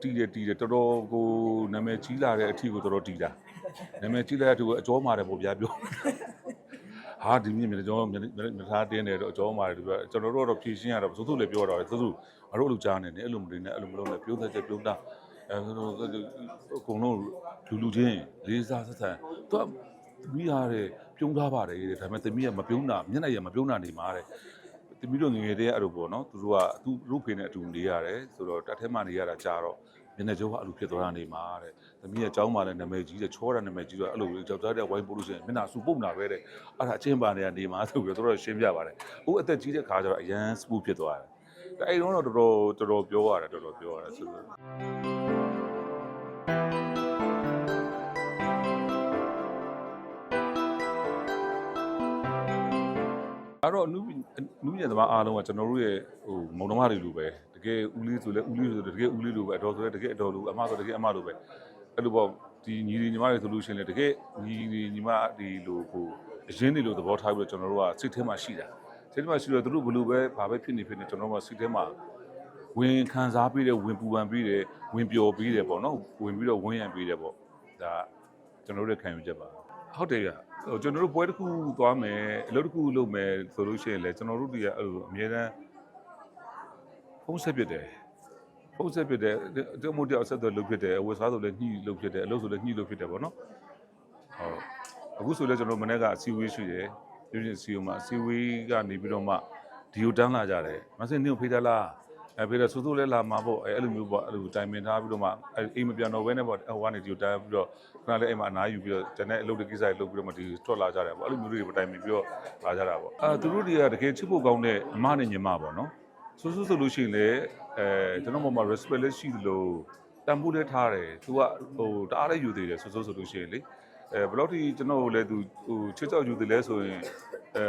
တီးတယ်တီးတယ်တော်တော်ကိုနာမည်ကြီးလာတဲ့အထီကိုတော်တော်တီးတာနာမည်ကြီးလာတဲ့အထီကိုအကျော်မာတယ်ပေါ့ဗျာပြောဟာဒီမြင့်မြင့်ကျော်မြထားတင်းတယ်တော့အကျော်မာတယ်ပြောကျွန်တော်တို့ကတော့ဖြည့်ရှင်းရတော့သုသုလည်းပြောတော့တယ်သုသုငါတို့အလုပ်ကြားနေတယ်အဲ့လိုမနေနဲ့အဲ့လိုမလုပ်နဲ့ပြောတဲ့ချက်ပြောတာအဲဆိုတော့အကုန်လုံးလူလူချင်းလေးစားဆက်ဆံသူကသမီးရတယ်ပြုံးထားပါတယ်တဲ့ဒါပေမဲ့သမီးကမပြုံးတာမျက်နှာရမပြုံးတာနေမှာတဲ့ တမီးတို့ငယ်ငယ်တည်းကအဲ့လိုပေါ့နော်သူတို့ကသူရုပ်ဖေနဲ့အတူနေရတယ်ဆိုတော့တက်ထဲမှာနေရတာကြာတော့မျက်နှာကျောကအဲ့လိုဖြစ်သွားတာနေမှာတဲ့သမီးကကျောင်းမှာလည်းနာမည်ကြီးတယ်ချောတာနာမည်ကြီးတော့အဲ့လိုကြောက်ကြတဲ့ဝိုင်းပို့လို့ရှိရင်မျက်နှာစူပုတ်နာပဲတဲ့အဲ့ဒါအချင်းပါနေရနေမှာဆိုပြီးတော့တို့ရှင်းပြပါတယ်ဟိုအသက်ကြီးတဲ့ခါကျတော့အရန်စပူဖြစ်သွားတယ်ဒါအဲ့တော့တော့တော်တော်တော်တော်ပြောရတယ်တော်တော်ပြောရတယ်ဆိုတော့ အဲ့တော့အနုပညာအနုပညာသမားအားလုံးကကျွန်တော်တို့ရဲ့ဟိုမုံတော်မတွေလိုပဲတကယ်ဦးလေးဆိုလဲဦးလေးဆိုတကယ်ဦးလေးလိုပဲအတော်ဆိုလဲတကယ်အတော်လိုအမဆိုတကယ်အမလိုပဲအဲ့လိုပေါ့ဒီညီညီမတွေဆိုလို့ရှိရင်လည်းတကယ်ညီညီမဒီလိုဟိုအရင်နေလိုသဘောထားပြီးတော့ကျွန်တော်တို့ကစိတ်ထဲမှာရှိတာစိတ်ထဲမှာရှိတော့သူတို့ဘလို့ပဲဘာပဲဖြစ်နေဖြစ်နေကျွန်တော်တို့ကစိတ်ထဲမှာဝင်ခံစားပြီးတယ်ဝင်ပူပန်ပြီးတယ်ဝင်ပျော်ပြီးတယ်ပေါ့နော်ဝင်ပြီးတော့ဝင်ရံပြီးတယ်ပေါ့ဒါကျွန်တော်တို့ရဲ့ခံယူချက်ပါဟုတ်တယ်က ဟိုကျွန်တော်တို့ပွဲတစ်ခုသွားမယ်အလုပ်တစ်ခုလုပ်မယ်ဆိုလို့ရှိရင်လည်းကျွန်တော်တို့တွေကအဲ့လိုအများတန်းဖုန်းဆက်ပြတယ်ဖုန်းဆက်ပြတယ်ဒီမိုတီအဆက်တော့လုပ်ဖြစ်တယ်အဝတ်စားဆိုလည်းညှိလုပ်ဖြစ်တယ်အလုပ်ဆိုလည်းညှိလုပ်ဖြစ်တယ်ပေါ့နော်ဟုတ်အခုဆိုလည်းကျွန်တော်မနေ့ကအစီအဝေးရှိတယ်ပြုပြင်စီယုံမှာအစီအဝေးကနေပြီးတော့မှဒီကိုတန်းလာကြတယ်မဆင်နင်းကိုဖေးသလား အဲဖေးတယ်စူးစူးလဲလာမှာပေါ့အဲအဲ့လိုမျိုးပေါ့အဲ့လိုတိုင်ပင်ထားပြီးတော့မှအဲအိမ်မပြန်တော့ဘဲနဲ့ပေါ့ဟိုကနေဒီကိုတန်းပြီးတော့ခဏလေးအိမ်မှာအနားယူပြီးတော့ကျန်တဲ့အလုပ်တွေကိစ္စတွေလုပ်ပြီးတော့မှဒီထွက်လာကြတယ်ပေါ့အဲ့လိုမျိုးတွေတိုင်ပင်ပြီးတော့လာကြတာပေါ့အဲသူတို့တွေကတကယ်ချစ်ဖို့ကောင်းတဲ့အမနဲ့ညီမပေါ့နော်စူးစူးဆိုလို့ရှိရင်လေအဲကျွန်တော်ပေါ်မှာ respect လည်းရှိသလိုတန်ဖိုးလည်းထားတယ်သူကဟိုတအားလည်းယူသေးတယ်စူးစူးဆိုလို့ရှိရင်လေအဲဘယ်လောက်ထိကျွန်တော်ကိုလည်းသူဟိုချစ်ကြောက်ယူတယ်လဲဆိုရင်အဲ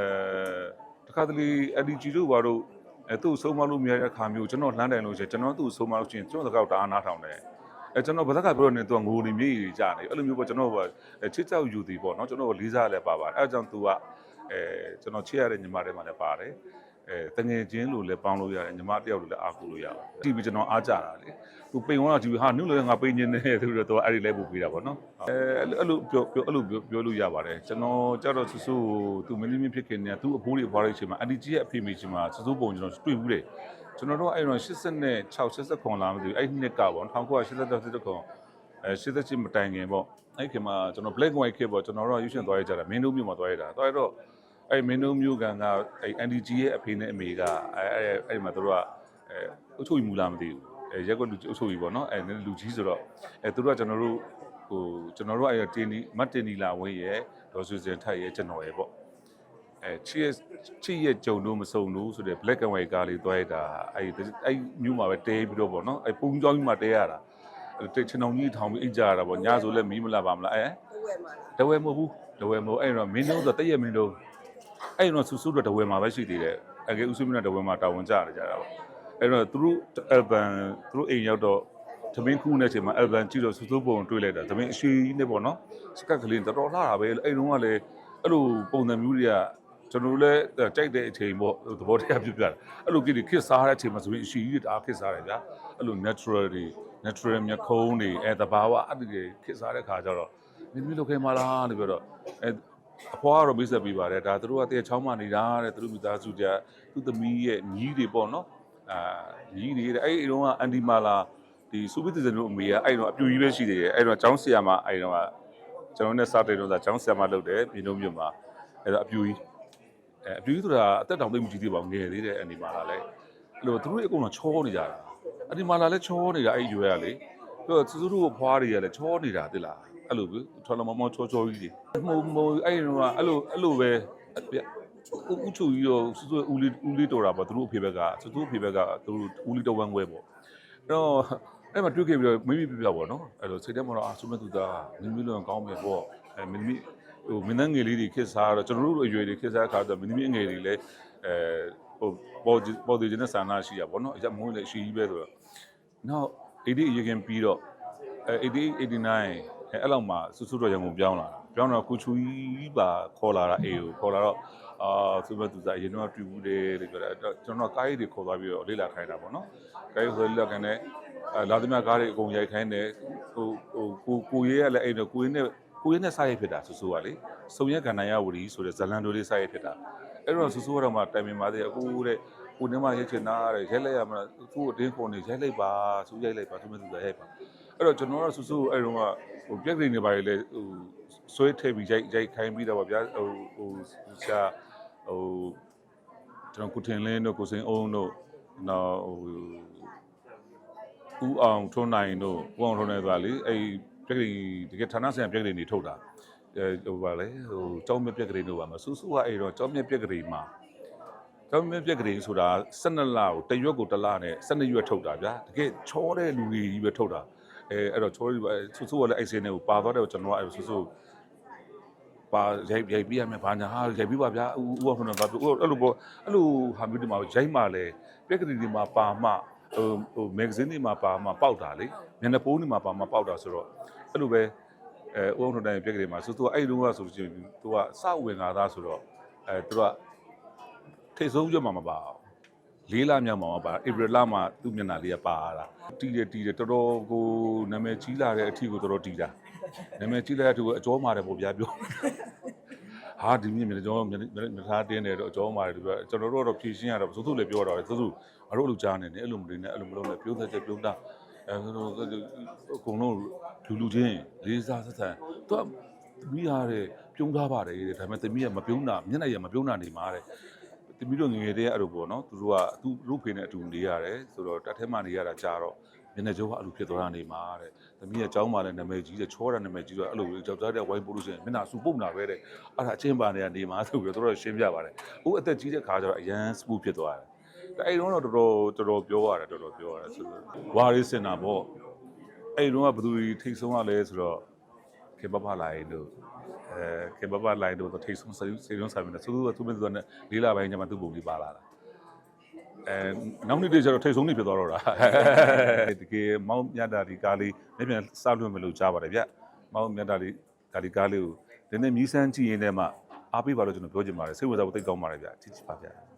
တခါတလေ LG တို့ဘာတို့ အဲသူ့ဆုံးမလို့မရတဲ့အခါမျိုးကျွန်တော်လှမ်းတိုင်လို့ရှိရင်ကျွန်တော်သူ့ဆုံးမလို့ရှိရင်ကျွန်တော်တကောက်တအားနားထောင်တယ်အဲကျွန်တော်ဘာသာကပြောနေသူကငိုနေမြေကြီးကြနေအဲ့လိုမျိုးပေါ့ကျွန်တော်ကချစ်ကြောက်ယူသည်ပေါ့နော်ကျွန်တော်ကလေးစားလည်းပါပါတယ်အဲအကြောင်းသူကအဲကျွန်တော်ချစ်ရတဲ့ညီမတွေမှလည်းပါတယ် အဲတငယ်ချင်းလို့လည်းပေါင်းလို့ရတယ်ညီမတယောက်လို့လည်းအားကိုးလို့ရတယ်တီဗီကျွန်တော်အားကြတာလေသူပိန်သွားတော့ဒီဟာနုလည်းငါပိန်နေတယ်သူတို့တော့အဲ့ဒီလဲပို့ပေးတာပေါ့နော်အဲအဲ့လိုပြောပြောအဲ့လိုပြောလို့ရပါတယ်ကျွန်တော်ကြတော့ဆူဆူသူမင်းမင်းဖြစ်ခင်နေသူ့အဖိုးတွေဖွားတဲ့အချိန်မှာအန်တီကြီးရဲ့အဖေမေချိန်မှာဆူဆူပုံကျွန်တော်တွေ့ဘူးတယ်ကျွန်တော်တို့အဲ့တော့86 89လာမသိဘူးအဲ့နှစ်ကပေါ့1986ခွန်အဲ88မတိုင်ခင်ပေါ့အဲ့ခင်မှာကျွန်တော် black and white ခေတ်ပေါ့ကျွန်တော်တို့ရွှေရှင်သွားရကြတာမင်းတို့မြို့မှာသွားရတာသွားရတော့ အဲ့မင်းတို့မြို့ကန်ကအဲ့ NDG ရဲ့အဖေနဲ့အမေကအဲ့အဲ့အဲ့မှာတို့ကအဲအုပ်ချုပ်ယူမူလားမသိဘူးအဲရက်ကွက်လူအုပ်ချုပ်ယူပေါ့နော်အဲလူကြီးဆိုတော့အဲတို့ကကျွန်တော်တို့ဟိုကျွန်တော်တို့အဲ့တင်နီမတ်တင်နီလာဝင်းရဲ့ဒေါ်စုစင်ထိုက်ရဲ့ကျွန်တော်ရဲ့ပေါ့အဲချီရဲ့ချီရဲ့ကြုံလို့မစုံလို့ဆိုတဲ့ black and white ကားလေးသွားရတာအဲ့အဲ့မြို့မှာပဲတဲပြီးတော့ပေါ့နော်အဲ့ပုံကြောင်းကြီးမှာတဲရတာအဲ့တိတ်ချင်အောင်ကြီးထောင်ပြီးအိတ်ကြရတာပေါ့ညဆိုလည်းမီးမလာပါမလားအဲဝယ်မှာလားတဝဲမဟုတ်ဘူးတဝဲမဟုတ်အဲ့တော့မင်းတို့ဆိုတည့်ရမင်းတို့ အဲ့တော့ဆူဆူတော့တဝဲမှာပဲရှိသေးတယ်အကယ်ဥစုမင်းတဝဲမှာတာဝန်ကြရကြတာပေါ့အဲ့တော့သူတို့အယ်ဘန်သူတို့အိမ်ရောက်တော့သမင်းခုနဲ့ချိန်မှာအယ်ဘန်ကြည့်တော့ဆူဆူပုံတွေ့လိုက်တာသမင်းအရှိကြီးနဲ့ပေါ့နော်စကတ်ကလေးတော်တော်လှတာပဲအဲ့တုန်းကလည်းအဲ့လိုပုံစံမျိုးတွေကကျွန်တော်တို့လည်းကြိုက်တဲ့အချိန်ပေါ့သဘောတရားပြပြတာအဲ့လိုကိခစ်စားတဲ့အချိန်မှာဆိုရင်အရှိကြီးတွေတအားခစ်စားတယ်ဗျာအဲ့လို natural တွေ natural မြခုံးတွေအဲတဘာဝအဲ့ဒီတွေခစ်စားတဲ့ခါကျတော့မင်းသမီးလောက်ခဲမလားလို့ပြောတော့အဲအ ဖွားကတော့မိတ်ဆက်ပေးပါတယ်ဒါသူတို့ကတည်းကချောင်းမနေတာတဲ့သူတို့မိသားစုကြသူ့သမီးရဲ့ညီးတွေပေါ့နော်အာညီးတွေတဲ့အဲ့ဒီတော့ကအန်ဒီမာလာဒီစူပီတီဇန်တို့အမေကအဲ့တော့အပြူကြီးပဲရှိသေးတယ်အဲ့တော့ចောင်းဆရာမအဲ့တော့ကကျွန်တော်နဲ့စတဲ့တော့ကចောင်းဆရာမလုပ်တယ်ပြည်လုံးမြို့မှာအဲ့တော့အပြူကြီးအဲအပြူကြီးဆိုတာအသက်တောင်သိမ့်မကြည့်သေးပါဘူးငယ်သေးတယ်အန်ဒီမာလာလည်းအဲ့လိုသူတို့အကုန်လုံးချောနေကြတာအန်ဒီမာလာလည်းချောနေတာအဲ့ရွယ်ကလေပြီးတော့စူးစူးတို့ဖွားတွေကလည်းချောနေတာတိလား အဲ့လိုပဲထော်လမမောချောချောကြီးတွေမုံမုံအဲ့ဒီတော့ကအဲ့လိုအဲ့လိုပဲဥဥချူကြီးတော့စူးစူးဦးလေးဦးလေးတော်တာပေါ့သူတို့အဖေဘက်ကစူးစူးအဖေဘက်ကသူတို့ဦးလေးတော်ဝမ်းခွဲပေါ့အဲ့တော့အဲ့မှာတွေ့ခဲ့ပြီးတော့မိမိပြပြပေါ့နော်အဲ့လိုစိတ်ထဲမှာတော့အာဆုမသူသားမိမိလုံးကောင်းမယ်ပေါ့အဲ့မိမိဟိုမင်းငယ်လေးတွေခစ်စားတော့ကျွန်တော်တို့အရွယ်တွေခစ်စားခါတော့မိမိအငယ်တွေလည်းအဲဟိုပေါ်ပေါ်ဒီကျနေဆန္ဒရှိရပေါ့နော်အကြမွေးလည်းရှိကြီးပဲဆိုတော့နောက်80အရင်ပြီးတော့အဲ88 89 အဲအဲ့လောက်မှစူးစူးတော့ရန်ကုန်ပြောင်းလာတာပြောင်းတော့ကိုချူကြီးပါခေါ်လာတာအေးကိုခေါ်လာတော့အာသူမသူစားအရင်တော့တွေ့ဘူးတယ်လို့ပြောတယ်အဲ့တော့ကျွန်တော်ကားကြီးတွေခေါ်သွားပြီးတော့လေ့လာခိုင်းတာပေါ့နော်ကားကြီးခေါ်လေ့လာခိုင်းတယ်အဲလာသမျှကားတွေအကုန်ရိုက်ခိုင်းတယ်ဟိုဟိုကိုကိုရေးကလည်းအဲ့တော့ကိုရေးနဲ့ကိုရေးနဲ့စားရိုက်ဖြစ်တာဆူဆူကလေစုံရက်ကန္နရဝရီဆိုတဲ့ဇလန်တို့လေးစားရိုက်ဖြစ်တာအဲ့တော့ဆူဆူကတော့မှတိုင်ပင်ပါသေးတယ်အခုတဲ့ကိုနေမရိုက်ချင်တာတဲ့ရိုက်လိုက်ရမလားသူ့အတင်းကုန်နေရိုက်လိုက်ပါဆူရိုက်လိုက်ပါသူမသူကရိုက်ပါ အဲ့တော့ကျွန်တော်ကဆူဆူအဲ့တော့ကဟိုပြက်ကြိနေပါလေဟိုဆွဲထည့်ပြီးရိုက်ရိုက်ခိုင်းပြီးတော့ဗျာဟိုဟိုရှာဟိုကျွန်တော်ကုထင်လင်းတို့ကိုစင်အောင်တို့နောက်ဟိုဦးအောင်ထွန်းနိုင်တို့ဦးအောင်ထွန်းနိုင်ဆိုတာလေအဲ့ပြက်ကလေးတကယ်ဌာနဆိုင်ရာပြက်ကလေးနေထုတ်တာအဲဟိုပါလေဟိုကျောင်းမြက်ပြက်ကလေးတို့ပါမဆူဆူကအဲ့တော့ကျောင်းမြက်ပြက်ကလေးမှာကျောင်းမြက်ပြက်ကလေးဆိုတာ12လကိုတရွက်ကိုတစ်လနဲ့12ရွက်ထုတ်တာဗျာတကယ်ချောတဲ့လူတွေကြီးပဲထုတ်တာ အဲအဲ့တော့ချောတွေဆူဆူကလည်းအဲ့စင်းနဲ့ကိုပါသွားတယ်ကျွန်တော်ကအဲ့ဆူဆူပါရိုက်ရိုက်ပြရမယ်ဘာညာဟာရိုက်ပြပါဗျာဦးဦးအောင်ထွန်းနိုင်ပါအဲ့လိုပေါ့အဲ့လိုဟာမျိုးဒီမှာရိုက်မှလည်းပြက်ကလေးဒီမှာပါမှဟိုဟိုမဂ္ဂဇင်းတွေမှာပါမှာပေါက်တာလေမျက်နှာပိုးတွေမှာပါမှာပေါက်တာဆိုတော့အဲ့လိုပဲအဲဥအောင်ထွန်းတိုင်းပြက်ကလေးမှာဆိုသူကအဲ့တုန်းကဆိုလို့ရှိရင်သူကစဝင်လာသားဆိုတော့အဲသူကထိတ်ဆုံးကြမှာမပါအောင် လေးလမြောက်မှာမပါဧပြီလမှာသူ့မျက်နှာလေးကပါလာတီးတယ်တီးတယ်တော်တော်ကိုနာမည်ကြီးလာတဲ့အထီကိုတော်တော်တီးတာနာမည်ကြီးလာတဲ့အထီကိုအကျော်မာတယ်ပေါ့ဗျာပြောဟာဒီမြင့်မြင့်ကျော်မြင့်ထားတင်းတယ်တော့အကျော်မာတယ်သူကကျွန်တော်တို့ကတော့ဖြည့်ရှင်းရတော့သုသုလည်းပြောတော့တယ်သုသုငါတို့အလုပ်ကြားနေတယ်အဲ့လိုမတွေနဲ့အဲ့လိုမလုပ်နဲ့ပြုံးသက်ချက်ပြုံးတာအဲဆိုတော့အကုန်လုံးလူလူချင်းလေးစားဆက်ဆံသူကသမီးရတဲ့ပြုံးထားပါတယ်တဲ့ဒါပေမဲ့သမီးကမပြုံးတာမျက်နှာရမပြုံးတာနေမှာတဲ့ သမီးတို့ငယ်ငယ်တည်းကအဲ့လိုပေါ့နော်သူတို့ကသူတို့ဖေနဲ့အတူနေရတယ်ဆိုတော့တက်ထဲမှာနေရတာကြာတော့မျက်နှာကျိုးကအဲ့လိုဖြစ်သွားတာနေမှာတဲ့သမီးကကြောင်းပါလဲနာမည်ကြီးတဲ့ချောတာနာမည်ကြီးတော့အဲ့လိုကြောက်ကြတဲ့ဝိုင်းပို့လို့ရှိရင်မျက်နှာစူပုတ်တာပဲတဲ့အဲ့ဒါအချင်းပါနေကနေမှာဆိုပြီးတော့တို့ရှင်းပြပါတယ်အခုအသက်ကြီးတဲ့ခါကျတော့အရန်စပူဖြစ်သွားတယ်အဲ့တုန်းကတော့တော်တော်တော်တော်ပြောရတယ်တော်တော်ပြောရတယ်ဆိုတော့ဝါရေးစင်တာပေါ့အဲ့တုန်းကဘယ်သူတွေထိတ်ဆုံးရလဲဆိုတော့ ခေပပလိုင်းတို့အဲခေပပလိုင်းတို့တော့ထိတ်ဆုံးစေစေဆုံးဆိုင်မယ်ဆိုတော့သူမသူကနဲ့လေးလာပိုင်းကျမှသူ့ပုံလေးပါလာတာအဲနောက်နေ့တည်းကျတော့ထိတ်ဆုံးနေဖြစ်သွားတော့တာတကယ်မောင်းမြတ်တာဒီကားလေးမျက်ပြန်စလွှင့်မလို့ကြားပါတယ်ဗျမောင်းမြတ်တာဒီကားဒီကားလေးကိုနည်းနည်းမြည်စမ်းကြည့်ရင်းနဲ့မှအားပေးပါလို့ကျွန်တော်ပြောချင်ပါတယ်စိတ်ဝင်စားဖို့တိတ်ကောင်းပါတယ်ဗျကြည့်ကြပါဗျ